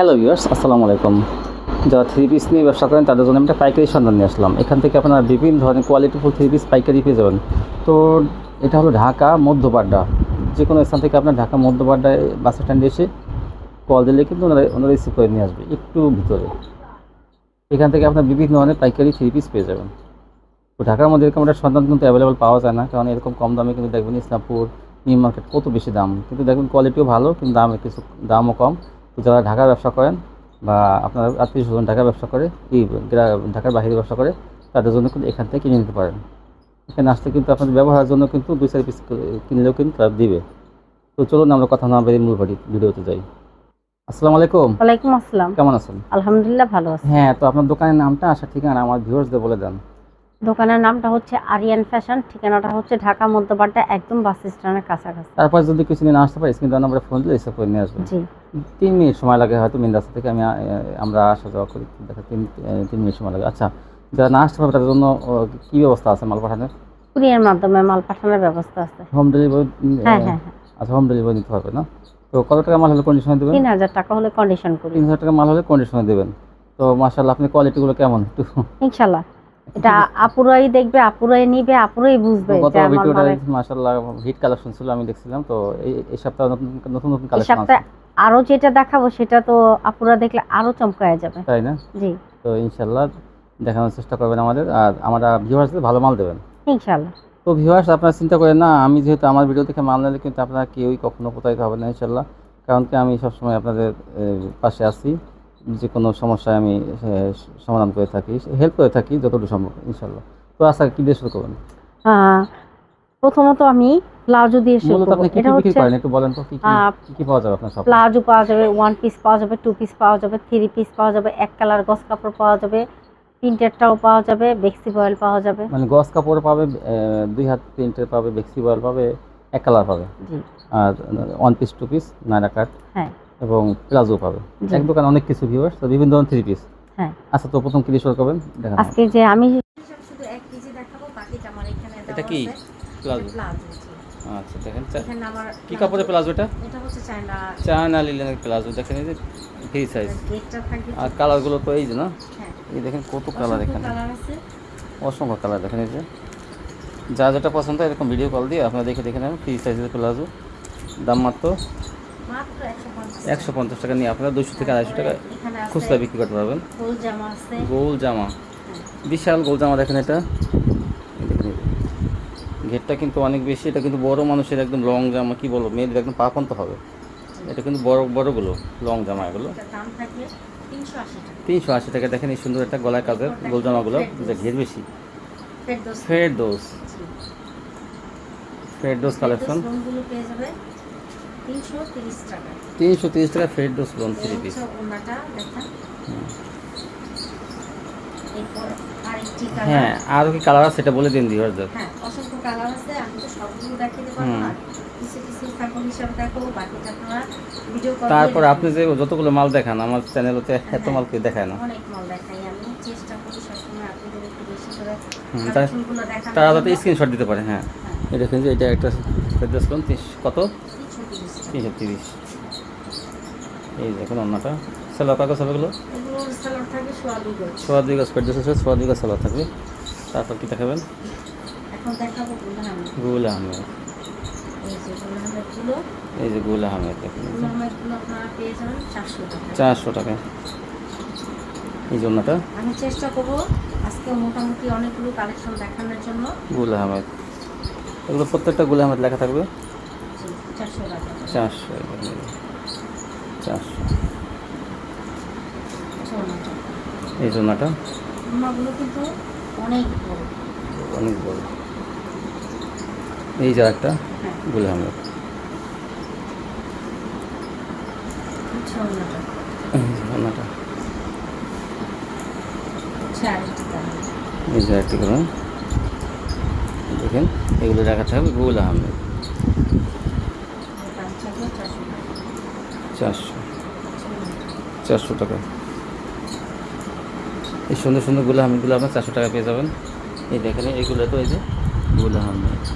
Hello viewers আসসালামু আলাইকুম। যারা থ্রি পিস নিয়ে ব্যবসা করেন, তাদের জন্য একটা পাইকারি সন্ধান নিয়ে আসলাম। এখান থেকে আপনারা বিভিন্ন ধরনের কোয়ালিটিফুল থ্রি পিস পাইকারি পেয়ে যাবেন। তো এটা হলো ঢাকা মধ্যপাড্ডা। যে কোনো স্থান থেকে আপনার ঢাকা মধ্যপাড্ডায় বাস স্ট্যান্ডে এসে কল দিলে কিন্তু ওনারা ওনারা রিসিভ করে নিয়ে আসবে, একটু ভিতরে। এখান থেকে আপনার বিভিন্ন ধরনের পাইকারি থ্রি পিস পেয়ে যাবেন। তো ঢাকার মধ্যে এরকম একটা সন্ধান কিন্তু অ্যাভেলেবল পাওয়া যায় না, কারণ এরকম কম দামে কিন্তু দেখবেন ইসলামপুর, নিউ মার্কেট কত বেশি দাম। কিন্তু দেখবেন কোয়ালিটিও ভালো, কিন্তু দাম কিছু, দামও কম। যারা ঢাকার ব্যবসা করেন বা আপনার আত্মীয় স্বজন ঢাকার ব্যবসা করে গ্রা- ঢাকার বাইরে ব্যবসা করে তাদের জন্য কিন্তু এখান থেকে কিনে নিতে পারেন। এখানে আসতে কিন্তু আপনাদের ব্যবহারের জন্য কিন্তু দুই চার পিস কিনলেও কিন্তু তারা দিবে। তো চলুন আমরা কথা না বেরিয়ে মূল বাড়ি ভিডিওতে যাই। আসসালামু আলাইকুম। ওয়ালাইকুম আসসালাম। কেমন আছেন? আলহামদুলিল্লাহ ভালো আছি। হ্যাঁ তো আপনার দোকানের নামটা আসা ঠিকানা আমার ভিউয়ার্সদের বলে দেন। দোকানের নামটা হচ্ছে আরিয়ান ফ্যাশন ঠিকানাটা হচ্ছে ঢাকা মধ্যপাড়া একদম বাস স্ট্যান্ডের কাছাকাছি। তারপর যদি কিছু নিয়ে আসতে পারি স্ক্রিন নাম্বারে ফোন দিলে এসে করে নিয়ে আসবেন জি। তিন মিনিট সময় লাগে হয়তো মেন রাস্তা থেকে আমি আমরা আসা যাওয়া করি। দেখা তিন তিন মিনিট সময় লাগে। আচ্ছা যারা না আসতে পারবে তাদের জন্য কি ব্যবস্থা আছে মাল পাঠানোর? কুরিয়ার মাধ্যমে মাল পাঠানোর ব্যবস্থা আছে। হোম ডেলিভারি হ্যাঁ হ্যাঁ হ্যাঁ। আচ্ছা হোম ডেলিভারি নিতে হবে না? তো কত টাকা মাল হলে কন্ডিশনে দেবেন? তিন হাজার টাকা হলে কন্ডিশন করি। তিন হাজার টাকা মাল হলে কন্ডিশনে দেবেন। তো মার্শাল্লাহ আপনি কোয়ালিটিগুলো কেমন? একটু ইনশাল্লাহ এটা আপুরাই দেখবে আপুরাই নিবে আপুরাই বুঝবে গত ভিডিওটা মার্শাল্লাহ হিট কালেকশন ছিল আমি দেখছিলাম। তো এই এই সপ্তাহে নতুন নতুন নতুন কালেকশন আছে সপ্তাহে আরও যেটা দেখাবো সেটা তো আপুরা দেখলে আরও চমকায় যাবে। তাই না? জি। তো ইনশাল্লাহ দেখানোর চেষ্টা করবেন আমাদের আর আমরা ভিউয়ার্সদের ভালো মাল দেবেন। ইনশাল্লাহ তো ভিউয়ার্স আপনারা চিন্তা করেন না আমি যেহেতু আমার ভিডিও থেকে মাল নিলে কিন্তু আপনারা কেউই কখনো প্রতারিত হবে না ইনশাল্লাহ কারণ কি আমি সবসময় আপনাদের পাশে আছি। যে কোনো সমস্যায় আমি সমাধান করে থাকি হেল্প করে থাকি যতটুকু সম্ভব ইনশাল্লাহ তো আশা কি দিয়ে শুরু করবেন? প্রথমত আমি প্লাজো দিয়ে শুরু করব। এটা হচ্ছে করেন? একটু বলেন তো কি কি আহ, কি কি পাওয়া যাবে আপনার সব প্লাজো পাওয়া যাবে ওয়ান পিস পাওয়া যাবে টু পিস পাওয়া যাবে থ্রি পিস পাওয়া যাবে এক কালার গস কাপড় পাওয়া যাবে প্রিন্টেডটাও পাওয়া যাবে বেক্সি বয়েল পাওয়া যাবে। মানে গস কাপড় পাবে দুই হাত প্রিন্টের পাবে বেক্সি বয়েল পাবে এক কালার পাবে। জি। আর one piece two piece Naira cut হ্যাঁ। এবং প্লাজো পাবে। এক দোকানে অনেক কিছু ভিউয়ার্স তো বিভিন্ন ধরনের থ্রি পিস হ্যাঁ। আচ্ছা তো প্রথম কি দিয়ে শুরু করবেন দেখান আজকে যে আমি শুধু এক কেজি দেখাবো বাকিটা আমার এখানে এটা কি? প্লাজো। প্লাজো আচ্ছা দেখেন এখানে আমার কি কাপড়ের প্লাজো। এটা? এটা হচ্ছে চায়না চায়না লিলেনের প্লাজো দেখেন এই যে ফ্রি সাইজ আর কালারগুলো তো এই যে না? হ্যাঁ। এই দেখেন কত কালার এখানে। কালার আছে। অসংখ্য কালার দেখেন এই যে। যা যেটা পছন্দ হয় এরকম ভিডিও কল দিয়ে আপনারা দেখে দেখে নেবেন ফ্রি সাইজের প্লাজো। দাম মাত্র মাত্র একশো পঞ্চাশ টাকা নিয়ে আপনারা দুশো থেকে আড়াইশো টাকা খুচরা বিক্রি করতে পারবেন। গোল জামা বিশাল গোল জামা দেখেন এটা। ঘেরটা কিন্তু অনেক বেশি এটা কিন্তু বড় মানুষের একদম লং জামা কি বলব মেয়েদের একদম পাপন্ত হবে। এটা কিন্তু বড় বড়গুলো লং জামা এগুলো। তিনশো আশি টাকা। দেখেন এই সুন্দর একটা গলায় কাজের গোল জামাগুলো এটা ঘের বেশি। ফেরদৌস। ফের ডোজ ফের ডোজ কালেকশন তিনশো তিরিশ টাকা। তিনশো তিরিশ টাকা ফের ডোজ লোন থ্রি পিস হ্যাঁ আরও কি কালার আছে সেটা বলে দিন ভিউয়ারদের হ্যাঁ অসংখ্য কালার আছে আমি তো সবগুলো দেখিয়ে দিতে পারব না তারপর আপনি যে যতগুলো মাল দেখান আমার চ্যানেলতে এত মাল কেউ দেখায় না। তাই- তারা যাতে স্ক্রিনশট দিতে পারে হ্যাঁ। হ্যাঁ, এটা কিন্তু এটা একটা কত? 330 তিনশো তিরিশ। এই দেখুন অন্যটা। এগুলো সালোয়ার থাকে সোয়া দুই গাছ ফেরদোস আছে সোয়া দুই গাছ থাকবে। তারপর কি দেখাবেন? গুল আহমেদ। এই যে গুল আহমেদ দেখুন। চারশো টাকা। চারশো টাকা এই জন্যটা আমি চেষ্টা করব আজকে মোটামুটি অনেকগুলো কালেকশন দেখানোর জন্য। গুল আহমেদ। এগুলো প্রত্যেকটা গুল আহমেদ লেখা থাকবে। চারশো চারশো এই কিন্তু অনেক বড়। এই যে একটা গুল আহমেদ এই যে এই একটি দেখেন এগুলো লেখা থাকবে গুল আহমেদ দাম থাকবে চারশো টাকা চারশো। চারশো টাকা। এই সুন্দর সুন্দরগুলো আহমেদগুলো আপনার চারশো টাকা পেয়ে যাবেন। এই দেখেন এইগুলো তো এই যে গুল আহমেদ হচ্ছে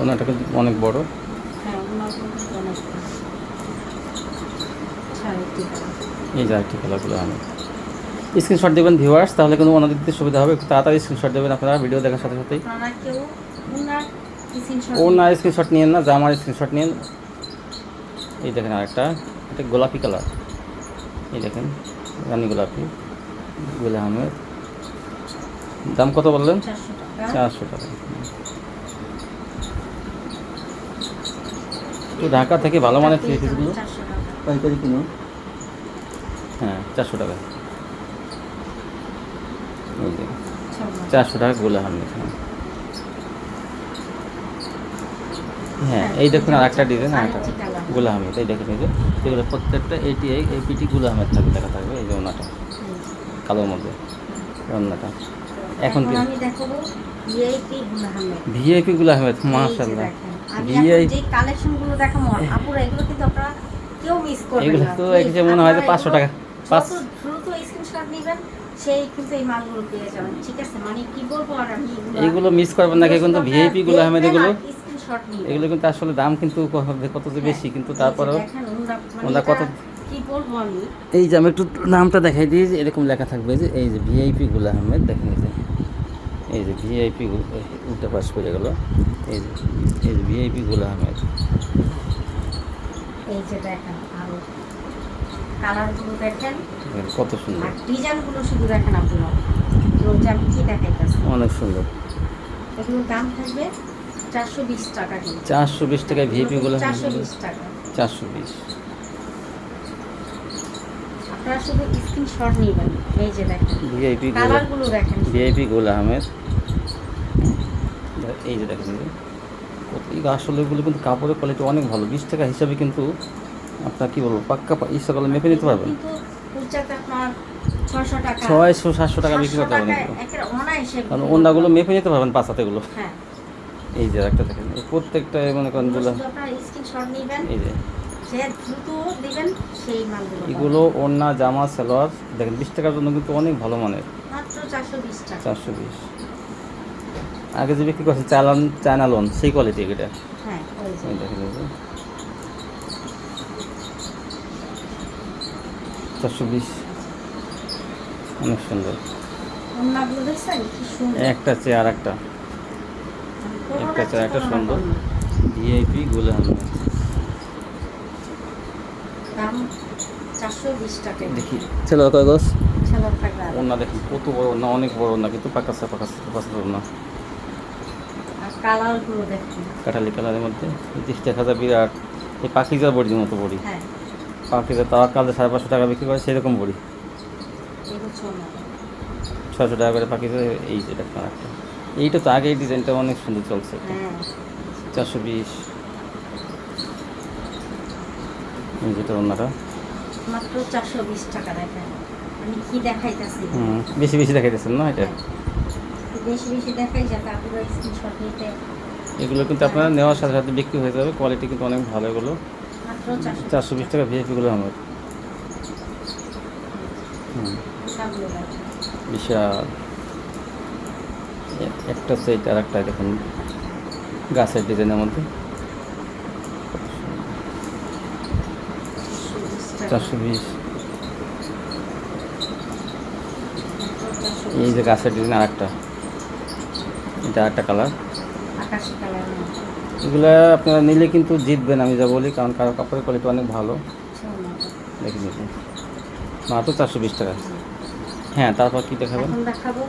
ওনাটা কিন্তু অনেক বড়। এই যে আরেকটি কালারগুলো আমি স্ক্রিনশট দেবেন ভিউয়ার্স তাহলে কিন্তু ওনাদের দিতে সুবিধা হবে। তাড়াতাড়ি স্ক্রিনশট দেবেন আপনারা ভিডিও দেখার সাথে সাথেই। ওনার স্ক্রিনশট নিয়েন না জামার স্ক্রিনশট নিন এই দেখেন আরেকটা এটা গোলাপি কালার এই দেখেন রানি গোলাপি গুল আহমেদ। দাম কত বললেন? চারশো টাকা। তো ঢাকা থেকে ভালো মানের থ্রি পিসগুলো পাইকারি কিনুন হ্যাঁ চারশো টাকা। চারশো টাকা গোলা আহমেদ। হ্যাঁ হ্যাঁ এই দেখুন আর একটা ডিজাইন আর একটা আরেকটি গোলা আহমেদ এই দেখেন এই যে এগুলো প্রত্যেকটা এইটি এই পিটি গোলা আহমেদ থাকবে দেখা থাকবে এই যে ওনাটা কালোর মধ্যে ওনাটা। এখন কি? আমি দেখাবো ভিআইপি ভিআইপি গুলা আহমেদ। মাশাআল্লাহ। এখন যে কালেকশনগুলো দেখাবো আপুরা এগুলো কিন্তু আপনারা কেউ মিস করবেন এগুলো তো Please, এক যে মনে হয় 500 টাকা। এগুলো পাঁচ- যত দ্রুত স্ক্রিনশট নেবেন সেই কিন্তু এই মালগুলো পেয়ে যাবেন ঠিক আছে? মানে কি বলব আর আমি এগুলো মিস করবেন না কিন্তু ভিআইপি গুলা আহমেদ এগুলো এগুলো কিন্তু আসলে দাম কিন্তু কত যে বেশি কিন্তু তারপরেও ওনারা মানে কত- কি বলব আমি? এই যে আমি একটু নামটা দেখাই দিই যে এরকম লেখা থাকবে যে এই যে ভিআইপি গুল আহমেদ দেখেন এই যে। এই যে ভিআইপি উল্টা পাশ করে গেল। এই যে এই যে ভিআইপি গুল আহমেদ। এই যে দেখেন কালারগুলো দেখেন। দেখেন কত সুন্দর। আর ডিজাইনগুলো শুধু দেখেন আপনারা। রোজ আমি কি দেখাইতেছি? অনেক সুন্দর। এগুলোর দাম থাকবে চারশো বিশ টাকা চারশো বিশ টাকায় ভিআইপি গুলো চারশো বিশ টাকা। চারশো বিশ। আপনারা শুধু স্ক্রিনশট নেবেন। এই যে দেখেন। ভিআইপি কালারগুলো দেখেন। ভিআইপি গুল আহমেদ এই যে দেখেন এই যে। আসলে এগুলো কিন্তু কাপড়ের কোয়ালিটি অনেক ভালো। বিশ টাকা হিসাবে কিন্তু আপনার কি বলব পাক্কা পা- ইচ্ছা করলে মেপে নিতে পারবেন। ছয়শো সাতশো টাকা বিক্রি করতে পারবেন 700 এগুলো। টাকা কারণ বিক্রি মেপে নিতে পারবেন পাঁচাতেগুলো পারবেন। হ্যাঁ। এই যে একটা দেখেন প্রত্যেকটা মনে করেন এই যে। এগুলো ওড়না জামা সালোয়ার দেখেন বিশ টাকার জন্য কিন্তু অনেক ভালো মানের। চারশো বিশ আগে যে বিক্রি করছে চালান চায়না লোন সেই কোয়ালিটি এটা। হ্যাঁ চারশো বিশ। অনেক সুন্দর। একটা চেয়ার একটা একটা চাই, একটা সুন্দর। ভিআইপি গুলো টাকা। দেখি। ছেলে ওনা দেখি কত বড় না অনেক বড় না কিন্তু না। কালারের মধ্যে তিরিশ দেখা যায় বিরাট এই পাখিজার বড়ির মতো বড়ি। হ্যাঁ। পাখিজার তাওয়া কালে সাড়ে পাঁচশো টাকা বিক্রি করে সেরকম বড়ি। ছয়শো টাকা করে পাখিজার এই যে একটা। এইটা তো আগে ডিজাইনটা অনেক সুন্দর চলছে। হ্যাঁ। চারশো বিশ। যেটা ওনারা। মাত্র চারশো বিশ টাকা দেখেন। আমি কি দেখাইতেছি? বেশি বেশি দেখাইতেছেন না এটা? বেশি বেশি দেখাই যাতে আপনারা স্ক্রিনশট নিতে এগুলো কিন্তু আপনারা নেওয়ার সাথে সাথে বিক্রি হয়ে যাবে কোয়ালিটি কিন্তু অনেক ভালো এগুলো। চারশো বিশ টাকা। ভিআইপিগুলো আমার। বিশাল। একটা সেট আর একটা দেখুন গাছের ডিজাইনের মধ্যে। চারশো বিশ। এই যে গাছের ডিজাইন আর একটা। এটা একটা কালার এগুলো আপনারা নিলে কিন্তু জিতবেন আমি যা বলি কারণ কারও কাপড়ের কোয়ালিটি অনেক ভালো। ওড়নাটা। দেখে নিতে মাত্র চারশো বিশ টাকা। হ্যাঁ তারপর কি দেখাবেন? দেখাবো।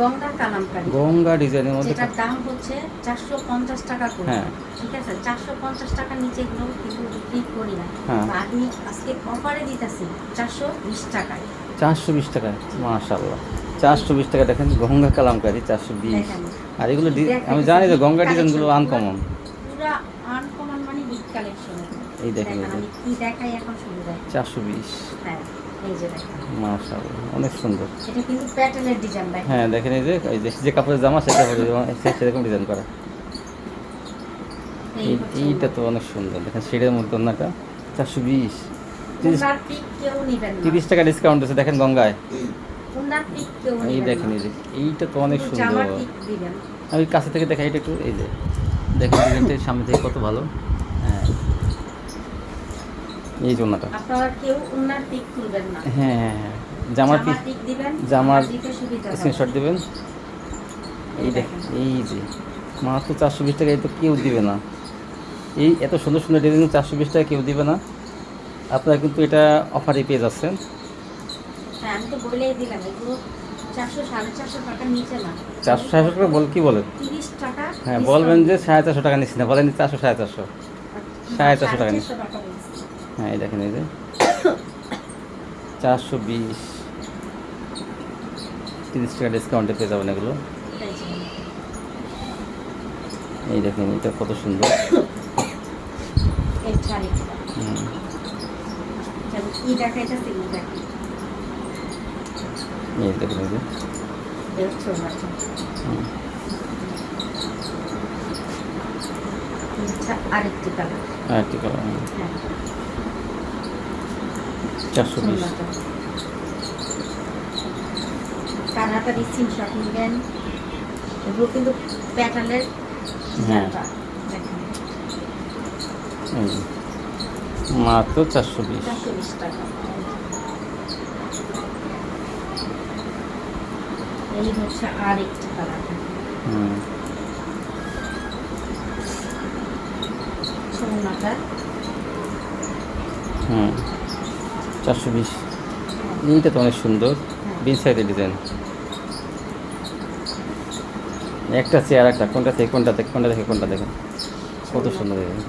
গঙ্গা কালামকারি। গঙ্গা ডিজাইনের মধ্যে যেটার দাম হচ্ছে চারশো পঞ্চাশ টাকা করে। হ্যাঁ। ঠিক আছে? চারশো পঞ্চাশ টাকার নিচে এগুলো কিন্তু বিক্রি করি না। হ্যাঁ। আমি আজকে অফারে দিতেছি চারশো বিশ টাকায়। চারশো বিশ টাকা মাশাল্লাহ চারশো বিশ টাকা দেখেন গঙ্গা কালামকারি চারশো বিশ। আর এগুলো আমি জানি যে গঙ্গা ডিজাইনগুলো আনকমন পুরা আনকমন মানে এই দেখেন, আমি কি দেখাই এখন শুরু চারশো বিশ। হ্যাঁ। অনেক সুন্দর। এটা কিন্তু প্যাটার্নের ডিজাইন দেখেন হ্যাঁ দেখেন এই যে এই যে যে কাপড়ের জামা সে কাপড়ের জামা সে- সেরকম ডিজাইন করা। এই এই- এইটা তো অনেক সুন্দর। দেখেন মধ্যে চারশো বিশ। তিরিশ টাকা ডিসকাউন্ট আছে দেখেন গঙ্গায়। এই দেখেন এই যে এইটা তো অনেক সুন্দর। আমি কাছে থেকে দেখাই এটা একটু এই যে দেখেন ডিজাইনটা সামনে থেকে কত ভালো। এই জন্যটা। আপনারা কেউ ওনার পিক তুলবেন না। হ্যাঁ হ্যাঁ হ্যাঁ। জামার পিক দিবেন জামার স্ক্রিনশট দেবেন। এই দেখেন এই যে মাত্র চারশো বিশ টাকা এই তো কেউ দিবে না। এই এত সুন্দর সুন্দর ডিজাইন চারশো বিশ টাকা কেউ দিবে না। আপনারা কিন্তু এটা অফারে পেয়ে যাচ্ছেন। হ্যাঁ আমি তো বলেই দিলাম এগুলো চারশো সাড়ে চারশো টাকার নিচে না। চারশো সাড়ে টাকা বল কি বলেন? তিরিশ টাকা হ্যাঁ বলবেন যে সাড়ে চারশো টাকা নিচ্ছি না বলেন চারশো সাড়ে চারশো। সাড়ে চারশো টাকা নিচ্ছে। হ্যাঁ এই দেখেন এই যে। চারশো বিশ। তিরিশ টাকা ডিসকাউন্টে পেয়ে যাবেন এগুলো। এই দেখেন এটা কত সুন্দর। এই দেখেন এই যে। আরেকটি কালার আর একটি কালার হ্যাঁ। চারশো সুন্দরটা। তাড়াতাড়ি স্ক্রিনশট নেবেন এগুলো কিন্তু প্যাটার্নের হ্যাঁ। মাত্র চারশো টাকা। এই হচ্ছে আর একটি কালার হুম হুম। চারশো বিশ। এইটা তো অনেক সুন্দর। বিন সাইডের ডিজাইন। একটা চেয়ার একটা কোনটা থেকে কোনটা থেকে কোনটা থেকে কোনটা দেখেন। কত সুন্দর ডিজাইন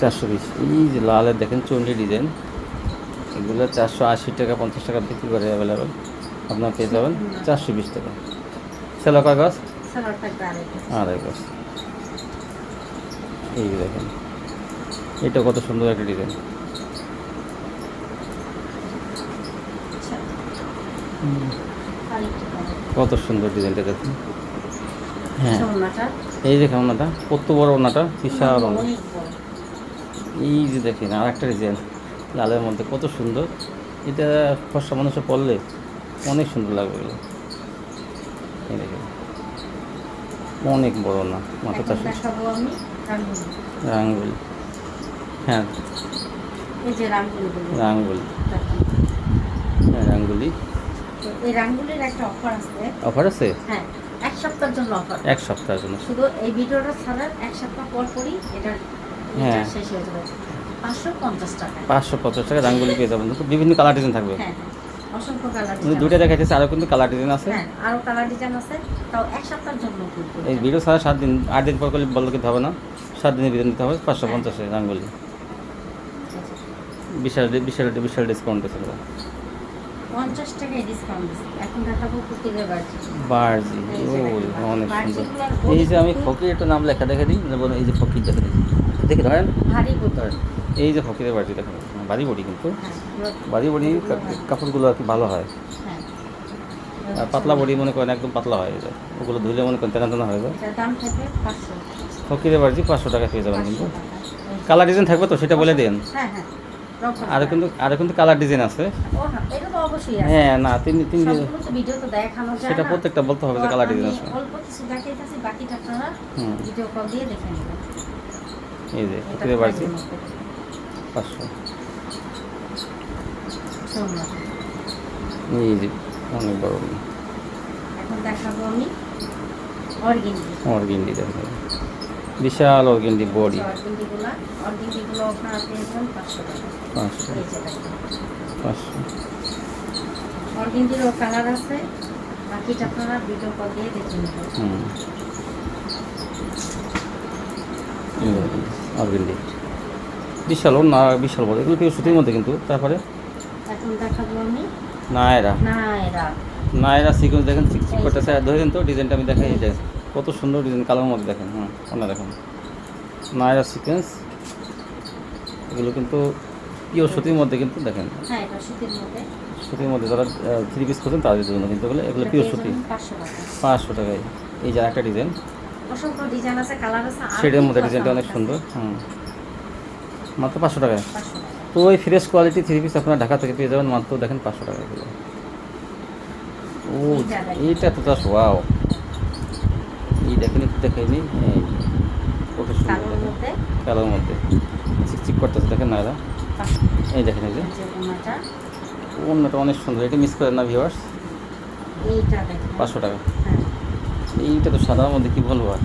চারশো বিশ। এই যে লালের দেখেন চন্ডি ডিজাইন। এগুলো চারশো আশি টাকা পঞ্চাশ টাকা বিক্রি করে অ্যাভেলেবেল আপনার পেয়ে যাবেন চারশো বিশ টাকা। সেলো কাগজ আরেকটা আড়াই গজ। এই দেখেন। এটা কত সুন্দর একটা ডিজাইন আচ্ছা আরেকটি কালার কত সুন্দর ডিজাইনটা দেখুন। হ্যাঁ। এই দেখেন ওনাটা কত বড় ওনাটা বিশাল এই যে দেখেন আর একটা ডিজাইন লালের মধ্যে কত সুন্দর। এটা ফর্সা মানুষে পড়লে অনেক সুন্দর লাগবে এগুলো। এই দেখেন অনেক বড় না মাথা রাঙ্গুলি। রাঙ্গুলি হ্যাঁ। এই রাঙ্গুলি। হ্যাঁ রাঙ্গুলি। এই রাঙ্গুলির একটা অফার আছে। অফার আছে? হ্যাঁ এক সপ্তাহের জন্য অফার এক সপ্তাহের জন্য। শুধু এই ভিডিওটা ছাড়ার এক সপ্তাহ পর পরই এটার হ্যাঁ। শেষ হয়ে যাবে। পাঁচশো পঞ্চাশ টাকা। পাঁচশো পঞ্চাশ টাকা রাঙ্গুলি পেয়ে যাবেন। বিভিন্ন কালার ডিজাইন থাকবে। হ্যাঁ হ্যাঁ। অসংখ্য কালার দুইটা দেখাইতেছে আরও কিন্তু কালার ডিজাইন আছে। হ্যাঁ আরও কালার ডিজাইন আছে। তাও এক সপ্তাহের জন্য এই ভিডিও ছাড়া সাত দিন আট দিন পর করলে বললে কিন্তু হবে না। সাত দিনের ভিতরে নিতে হবে পাঁচশো পঞ্চাশে রাঙ্গুলি। বিশাল বিশাল বিশাল ডিসকাউন্ট আছে। পঞ্চাশ টাকায় ডিসকাউন্ট এখন দেখাবো কুকুরের বাড়ি বার্জি ও অনেক সুন্দর। এই যে আমি ফকির একটা নাম লেখা দেখে দিই বলুন এই যে ফকির দেখে দিই। দেখে ধরেন। ভারী এই যে ফকিরের বাড়ি দেখেন বাড়ি বড়ি কিন্তু। হ্যাঁ বাড়ি কাপড়গুলো আর কি ভালো হয়। হ্যাঁ। আর পাতলা বড়ি মনে করেন একদম পাতলা হয়ে যায় ওগুলো ধুলে মনে করেন তেনা হয়ে যায়। ফকিরের বাড়ি পাঁচশো টাকা পেয়ে যাবেন কিন্তু। কালার ডিজাইন থাকবে তো সেটা বলে দিন। হ্যাঁ হ্যাঁ। রকম। কিন্তু আরও কিন্তু কালার ডিজাইন আছে। হ্যাঁ, না তিন তিন সেটা প্রত্যেকটা বলতে হবে যে কালার ডিজাইন আছে। এই যে এটা ফকিরের বাড়ি প্রাইজের মধ্যে। পাঁচশো। এই যে অনেক বড়। এখন দেখাবো আমি অর্গেন্ডি অর্গেন্ডি দেখেন বিশাল অর্গেন্ডি বডি। অর্গেন্ডিগুলো অর্গেন্ডিগুলো আপনারা পাঁচশো। পাঁচশো এই যে দেখেন পাঁচশো অর্গেন্ডিরও কালার আছে বাকিটা আপনারা ভিডিও কল দিয়ে দেখে নেবেন হুম অর্গেন্ডি বিশাল ও না বিশাল বড় এগুলো কেউ সুতির মধ্যে কিন্তু তারপরে? এখন দেখাবো আমি। নায়রা। না এরা নায়রা সিকোয়েন্স দেখেন চিকচিক করতেছে। ধরেন তো ডিজাইনটা আমি দেখাই যে। কত সুন্দর ডিজাইন কালোর মধ্যে দেখেন হ্যাঁ অন্য দেখেন। নায়রা সিকোয়েন্স এগুলো কিন্তু পিওর সুতির মধ্যে কিন্তু দেখেন। হ্যাঁ সুতির মধ্যে। যারা থ্রি পিস খোঁজেন তাদের জন্য কিন্তু এগুলো এগুলো পিওর সুতি। পাঁচশো টাকায়। এই যে একটা ডিজাইন। শেডের মধ্যে ডিজাইনটা অনেক সুন্দর হুম মাত্র পাঁচশো টাকায়। টাকা। তো ওই ফ্রেশ কোয়ালিটি থ্রি পিস আপনারা ঢাকা থেকে পেয়ে যাবেন মাত্র দেখেন পাঁচশো টাকা ও এইটা তো ওয়াও এই দেখেনি দেখাইনি। এই কত সুন্দর কালোর মধ্যে? চিকচিক করতেছে দেখেন না এরা এই দেখেন এই যে। অন্যটা অনেক সুন্দর। এটা মিস করেন না ভিউয়ার্স এইটা পাঁচশো টাকা। হ্যাঁ। এইটা তো সাদার মধ্যে কি বলব আর?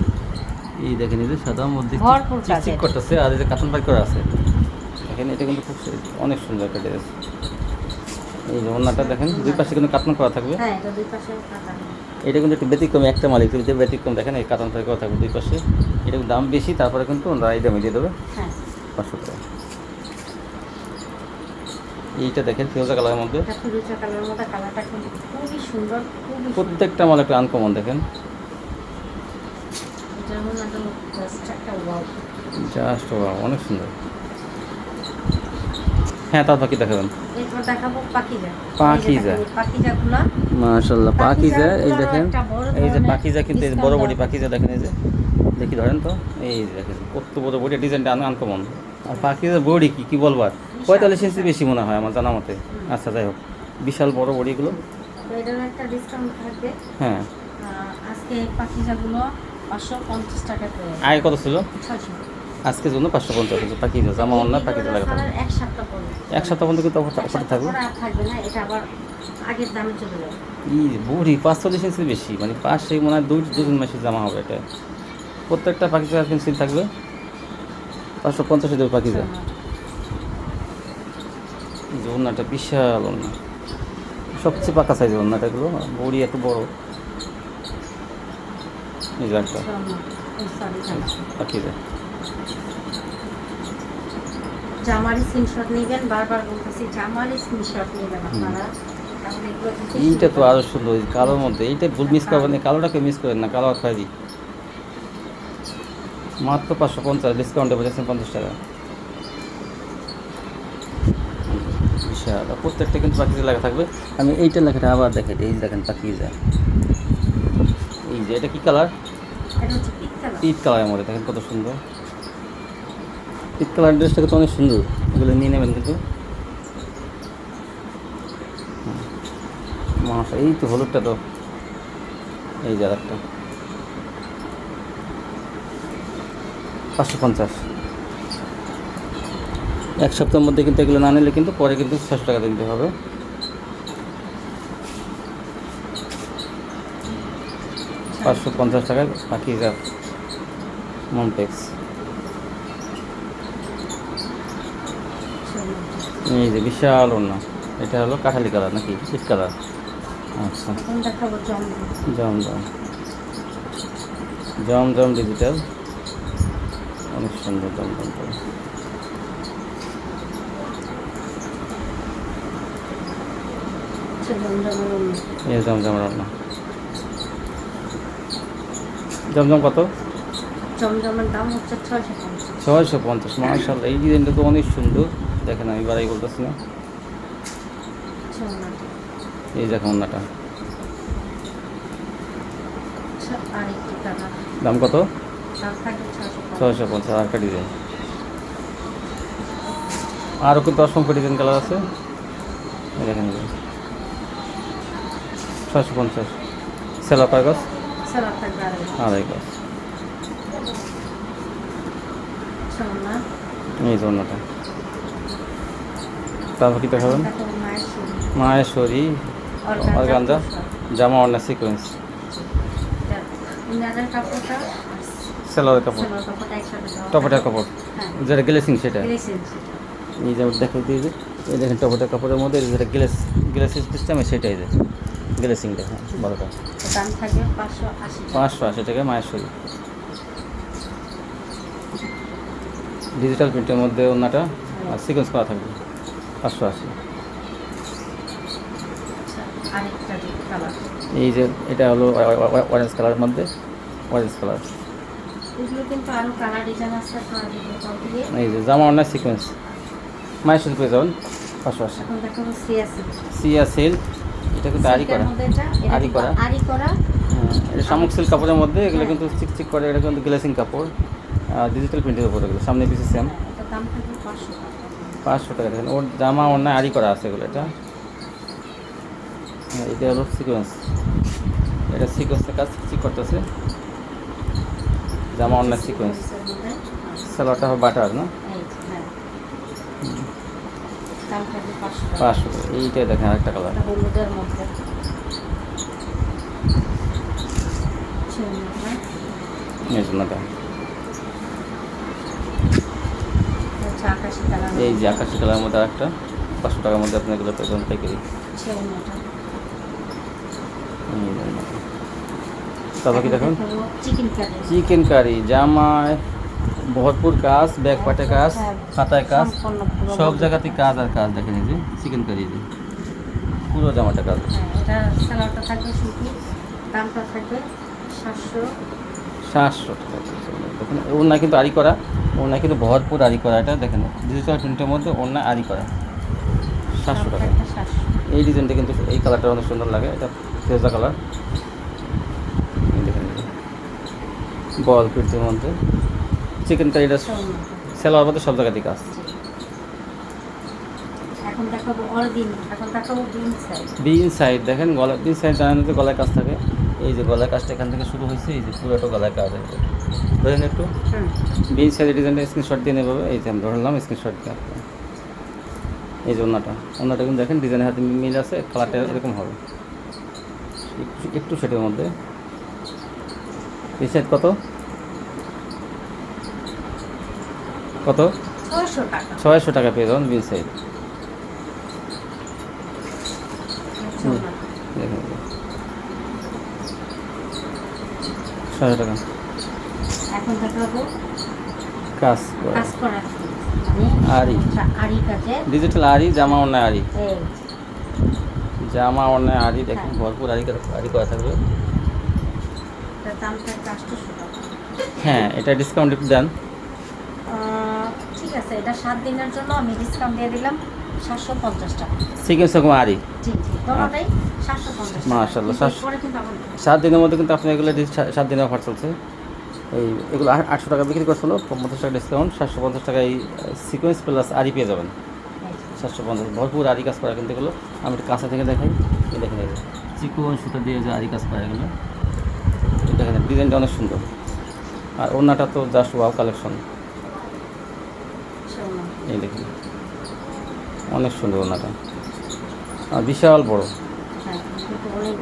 এই দেখেন এই যে সাদার মধ্যে চিক- চিকচিক করতেছে। আর এই যে কার্টুন পাই করে আছে। দেখেন এটা কিন্তু খুব অনেক সুন্দর একটা ড্রেস এই যে অন্যটা দেখেন দুই পাশে কিন্তু কার্টুন করা থাকবে। হ্যাঁ এটা কিন্তু একটু ব্যতিক্রম একটা মালিক কিন্তু ব্যতিক্রম দেখেন এই পাই করা থাকবে দুই পাশে। এটা দাম বেশি তারপরে কিন্তু ওরা এই দামে দিয়ে দেবে। হ্যাঁ। পাঁচশো টাকা। এইটা দেখেন ফিরোজা কালারের মধ্যে। প্রত্যেকটা মাল একটা আনকমন দেখেন। ওয়াও জাস্ট অনেক সুন্দর। হ্যাঁ তার বাকি দেখাবেন। এরপর দেখাবো পাখিজা। পাখিজা। পাখিজাগুলো। এই দেখেন এই যে পাকিজা কিন্তু এই বড় বড়ি পাকিজা দেখেন এই যে দেখি ধরেন তো এই দেখেন কত বড় বড়ি ডিজাইনটা আনকমন। আর পাকিজার বড়ি কি কি বলবার পঁয়তাল্লিশ ইঞ্চি বেশি মনে হয় আমার জানা মতে। আচ্ছা যাই হোক বিশাল বড় বড়িগুলো। একটা ডিসকাউন্ট থাকবে। হ্যাঁ। আজকে পাখিজাগুলো পাঁচশো পঞ্চাশ টাকা আগে কত ছিল? ছয়শো। আজকের জন্য পাঁচশো পঞ্চাশ হচ্ছে পাকিজা জামা অন্য পাকিজা লাগাতে হবে এক সপ্তাহ পর্যন্ত কিন্তু অফার থাকবে? ই বুড়ি পাঁচচল্লিশ ইঞ্চি বেশি মানে পাঁচশো মনে হয় দুই দু তিন মাসের জামা হবে এটা। প্রত্যেকটা পাখি চার ইঞ্চি থাকবে? পাঁচশো পঞ্চাশে দেবে পাখি যা যে ওনাটা বিশাল ওনা সবচেয়ে পাকা সাইজের ওনাটা এগুলো বড়ি এত বড়। এই যে একটা পাখি যায় জামারই স্ক্রিনশট নেবেন বারবার বলতেছি জামারই স্ক্রিনশট নেবেন আপনারা। এইটা তো। আরও সুন্দর কালোর মধ্যে। এইটা ভুল মিস করবেন না কালোটাকে মিস করেন না কালো খাই মাত্র পাঁচশো পঞ্চাশ ডিসকাউন্টে বোঝাচ্ছেন পঞ্চাশ টাকা। বিশাল প্রত্যেকটা কিন্তু পাখি লেখা থাকবে। আমি এইটা লেখাটা আবার দেখাই এই দেখেন পাখি যা। এই যে এটা কি কালার পিট কালারের মধ্যে দেখেন কত সুন্দর। পিট কালার ড্রেসটা কিন্তু অনেক সুন্দর। এগুলো নিয়ে নেবেন কিন্তু। এই তো হলুদটা তো। এই একটা পাঁচশো পঞ্চাশ। এক সপ্তাহের মধ্যে কিন্তু এগুলো না নিলে কিন্তু পরে কিন্তু ছশো টাকা দিতে হবে। পাঁচশো পঞ্চাশ টাকায় বাকি মনটেক্স। এই যে বিশাল অন্য এটা হলো কাঠালি কালার নাকি? শীত কালার। আচ্ছা। জম জম জম জম ডিজিটাল অনেক সুন্দর জম জম করে জমজম রান্না জমজম কত? জমজমের দাম হচ্ছে ছয়শো পঞ্চাশ। ছয়শো পঞ্চাশ। মার্শাল এই ডিজাইনটা তো অনেক সুন্দর। দেখেন আমি বাড়াই বলতেছি না। এই দেখেন আরেকটি কালার দাম কত? ছয়শো পঞ্চাশ। আর একটা ডিজাইন। আরও কিন্তু অসংখ্য ডিজাইন কালার আছে। দেখেন ছয়শো পঞ্চাশ। সেলা কয় গাছ আড়াই আড়াই গাছ এই জন্যটা তারপর কি দেখাবেন মাহেশ্বরী অর্গানজা জামা অন্য সিকোয়েন্স সেলোয়ার কাপড়। টপেটার কাপড়। হ্যাঁ। যেটা গ্লেসিং সেটা। গ্লেসিং। এই যে দেখে দিয়ে যে এই দেখেন টপেটার কাপড়ের মধ্যে যেটা গ্লেস গ্লেসিং সিস্টেমে সেটাই যে গ্লেসিংটা হ্যাঁ বড়টা পাঁচশো আশি টাকা। মাহেশ্বরী ডিজিটাল প্রিন্টের মধ্যে ওনাটা আর সিকোয়েন্স করা থাকবে। পাঁচশো আশি আচ্ছা, কালার এই যে এটা হলো অরেঞ্জ কালারের মধ্যে অরেঞ্জ কালার এই যে জামা অন্য সিকোয়েন্স মাহেশ্বরী পেয়ে যাবেন? পাঁচশো আশি সিয়া সিল্ক এটা কিন্তু আরি করা। আরি করা। আরি করা। হ্যাঁ, এটা শামুক সিল্ক কাপড়ের মধ্যে এগুলো হ্যাঁ। কিন্তু চিকচিক করে এটা কিন্তু গ্লেসিং কাপড়। ডিজিটাল প্রিন্টের উপর এগুলো সামনে পিছিয়ে সেম দাম থাকবে পাঁচশো পাঁচশো টাকা দেখেন ওর জামা অন্য আরি করা আছে এগুলো এটা। হ্যাঁ, এটা হলো সিকোয়েন্স এটা সিকোয়েন্সের কাজ চিকচিক করতেছে। জামা অন্য সিকোয়েন্স সালোয়ারটা হবে বাটার না? পাঁচশো টাকা এইটাই দেখেন আরেকটা কালার এটা এই এটা। আকাশি কালার যে মধ্যে আরেকটা পাঁচশো টাকার মধ্যে আপনি এগুলো পেয়ে যাবেন পাইকারি। তারপর কি দেখুন চিকেন কারি জামায় ভরপুর কাজ ব্যাক পাটে কাজ খাতায় কাজ সব বডি। জায়গাতেই কাজ আর কাজ দেখেন যে চিকেন কারি যে পুরো জামাটা কাজ হ্যাঁ, এটা থাকবে দামটা থাকবে সাতশো সাতশো টাকা। দেখুন ওনা কিন্তু আরি করা ওনা কিন্তু ভরপুর আরি করা। এটা দেখেন ডিজিটাল প্রিন্টের মধ্যে ওনা আরি করা। সাতশো টাকা। এই ডিজাইনটা কিন্তু এই কালারটা অনেক সুন্দর লাগে এটা ফেজা কালার। দেখেন বল প্রিন্টের মধ্যে। চিকেন কারিটা সেলোয়ার মধ্যে। সব অরবিন এখন দেখাবো বিন সাইড দেখেন গলা বিন সাইড জানেন যে গলায় কাজ থাকে। এই যে গলায় কাজটা এখান থেকে শুরু হয়েছে এই যে পুরোটা গলায় কাজ আছে ধরেন একটু বিন সাইড ডিজাইনটা স্ক্রিনশট দিয়ে নেবে এই যে আমি ধরলাম স্ক্রিনশট দিয়ে এই যে ওনাটা ওনাটা কিন্তু দেখেন ডিজাইনের হাতে মিল আছে কালারটা এরকম হবে। একটু একটু সেটের মধ্যে। এই সাইড কত? কত? ছয়শো টাকা। ছয়শো টাকা পেয়ে যাবেন বিন সাইড হুম। দেখুন ছয়শো টাকা। এখন দেখাবো কাজ কাজ করা। আরি। আরি ডিজিটাল আরি জামা অন্যায় আরি জামা অন্যায় আরি দেখুন ভরপুর আরি আরি করা থাকবে। হ্যাঁ এটা ডিসকাউন্ট একটু দেন। ঠিক আছে এটা সাত দিনের জন্য আমি ডিসকাউন্ট দিয়ে দিলাম। সাতশো পঞ্চাশ টাকা। সিকেন্স রকম আরি আবার সাত দিনের মধ্যে কিন্তু আপনি এগুলো সাত দিনের অফার চলছে। এই এগুলো আটশো টাকা বিক্রি করছিল পঞ্চাশ টাকা ডিসকাউন্ট সাতশো পঞ্চাশ টাকা এই সিকোয়েন্স প্লাস আরি পেয়ে যাবেন। সাতশো পঞ্চাশ ভরপুর আরি কাজ করা কিন্তু এগুলো। আমি একটু কাছে থেকে দেখাই। এই যে চিকন সুতো দিয়ে যে আরি কাজ করা এগুলো। দেখেন ডিজাইনটা অনেক সুন্দর। আর ওনাটা তো জাস্ট ওয়াও কালেকশন শোনো। এই দেখুন। অনেক সুন্দর ওনাটা। আর বিশাল বড়। হ্যাঁ,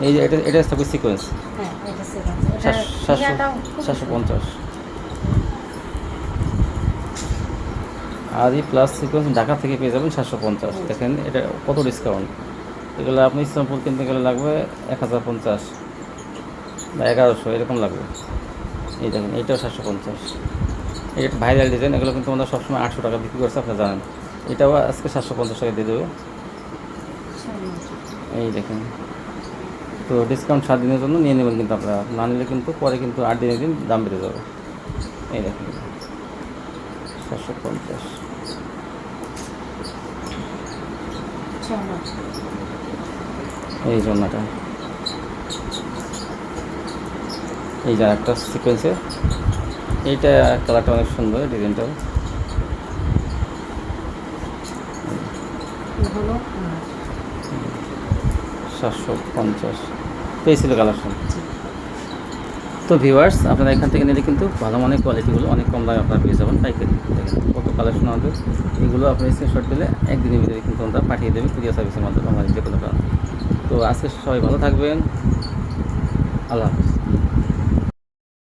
এই যে এটা এটা থাকবে সিকোয়েন্স হ্যাঁ। এটা সাতশো পঞ্চাশ। আর এই প্লাস সিকোয়েন্স ঢাকা থেকে পেয়ে যাবেন সাতশো পঞ্চাশ। দেখেন এটা কত ডিসকাউন্ট এগুলো আপনি ইসলামপুর কিনতে গেলে লাগবে এক হাজার পঞ্চাশ বা এগারোশো এরকম লাগবে। এই দেখেন এইটাও সাতশো পঞ্চাশ। এটা ভাইরাল ডিজাইন এগুলো কিন্তু আমরা সবসময় আটশো টাকা বিক্রি করছে আপনি জানেন। এটাও আজকে সাতশো পঞ্চাশ টাকা দিয়ে দেবে। এই দেখেন। তো ডিসকাউন্ট সাত দিনের জন্য নিয়ে নেবেন কিন্তু আপনারা। না নিলে কিন্তু পরে কিন্তু আট দিনের দিন দাম বেড়ে যাবে। এই দেখেন। সাতশো পঞ্চাশ। এই জন্যটা। এই যে একটা সিকোয়েন্সে এইটা কালারটা অনেক সুন্দর ডিজাইনটাও হলো সাতশো পঞ্চাশ। পেয়েছিল কালেকশন তো ভিউয়ার্স আপনারা এখান থেকে নিলে কিন্তু ভালো মানের কোয়ালিটিগুলো অনেক কম দামে আপনারা পেয়ে যাবেন পাইকারি। দেখেন কত কালেকশন হবে। এগুলো আপনি স্ক্রিনশট দিলে একদিনের ভিতরে কিন্তু আমরা পাঠিয়ে দেবেন কুরিয়ার সার্ভিসের মাধ্যমে আমাদের যে কোনো কারণ। তো আজকে সবাই ভালো থাকবেন। আল্লাহ হাফিজ।